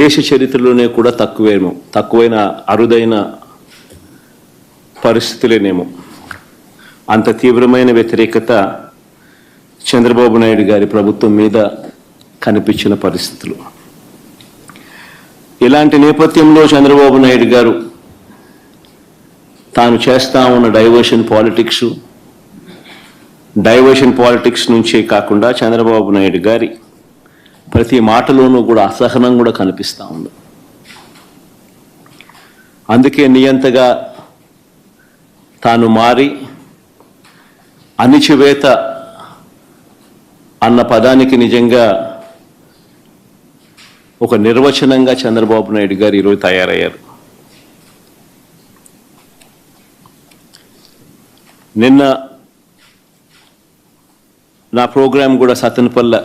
దేశ చరిత్రలోనే కూడా తక్కువేమో తక్కువైన అరుదైన పరిస్థితులేనేమో. అంత తీవ్రమైన వ్యతిరేకత చంద్రబాబు నాయుడు గారి ప్రభుత్వం మీద కనిపించిన పరిస్థితులు. ఇలాంటి నేపథ్యంలో చంద్రబాబు నాయుడు గారు తాను చేస్తా ఉన్న డైవర్షన్ పాలిటిక్స్ డైవర్షన్ పాలిటిక్స్ నుంచే కాకుండా చంద్రబాబు నాయుడు గారి ప్రతి మాటలోనూ కూడా అసహనం కూడా కనిపిస్తూ ఉంది. అందుకే నియంతగా తాను మారి అణిచివేత అన్న పదానికి నిజంగా ఒక నిర్వచనంగా చంద్రబాబు నాయుడు గారు ఈరోజు తయారయ్యారు. నిన్న నా ప్రోగ్రాం కూడా సతన్పల్ల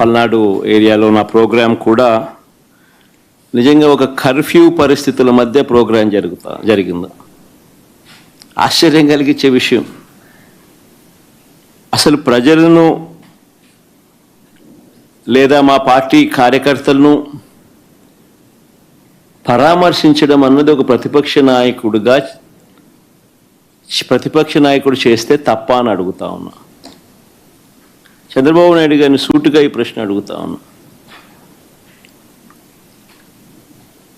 పల్నాడు ఏరియాలో నా ప్రోగ్రాం కూడా నిజంగా ఒక కర్ఫ్యూ పరిస్థితుల మధ్య ప్రోగ్రాం జరుగుతా జరిగింది. ఆశ్చర్యం కలిగించే విషయం అసలు ప్రజలను లేదా మా పార్టీ కార్యకర్తలను పరామర్శించడం అన్నది ఒక ప్రతిపక్ష నాయకుడిగా ప్రతిపక్ష నాయకుడు చేస్తే తప్ప అని అడుగుతా ఉన్నా. చంద్రబాబు నాయుడు గారిని సూటుగా ఈ ప్రశ్న అడుగుతా ఉన్నా.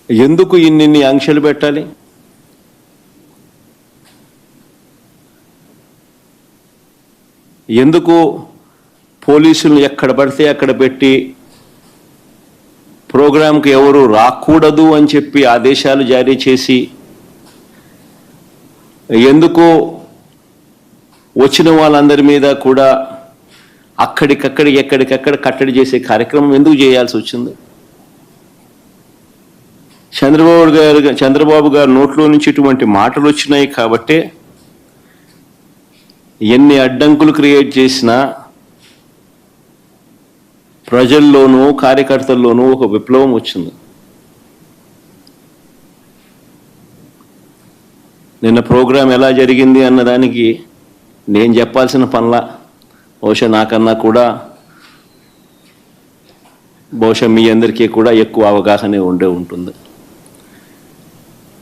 ఎందుకు ఇన్నిన్ని ఆంక్షలు పెట్టాలి? ఎందుకు పోలీసులు ఎక్కడ పడితే అక్కడ పెట్టి ప్రోగ్రాంకి ఎవరు రాకూడదు అని చెప్పి ఆదేశాలు జారీ చేసి ఎందుకు వచ్చిన వాళ్ళందరి మీద కూడా అక్కడికక్కడ ఎక్కడికక్కడ కట్టడి చేసే కార్యక్రమం ఎందుకు చేయాల్సి వచ్చింది? చంద్రబాబు గారు చంద్రబాబు గారి నోట్లో నుంచి ఇటువంటి మాటలు వచ్చినాయి కాబట్టే ఎన్ని అడ్డంకులు క్రియేట్ చేసినా ప్రజల్లోనూ కార్యకర్తల్లోనూ ఒక విప్లవం వచ్చింది. నిన్న ప్రోగ్రాం ఎలా జరిగింది అన్నదానికి నేను చెప్పాల్సిన పనుల బహుశా నాకన్నా కూడా బహుశా మీ అందరికీ కూడా ఎక్కువ అవగాహన ఉండే ఉంటుంది.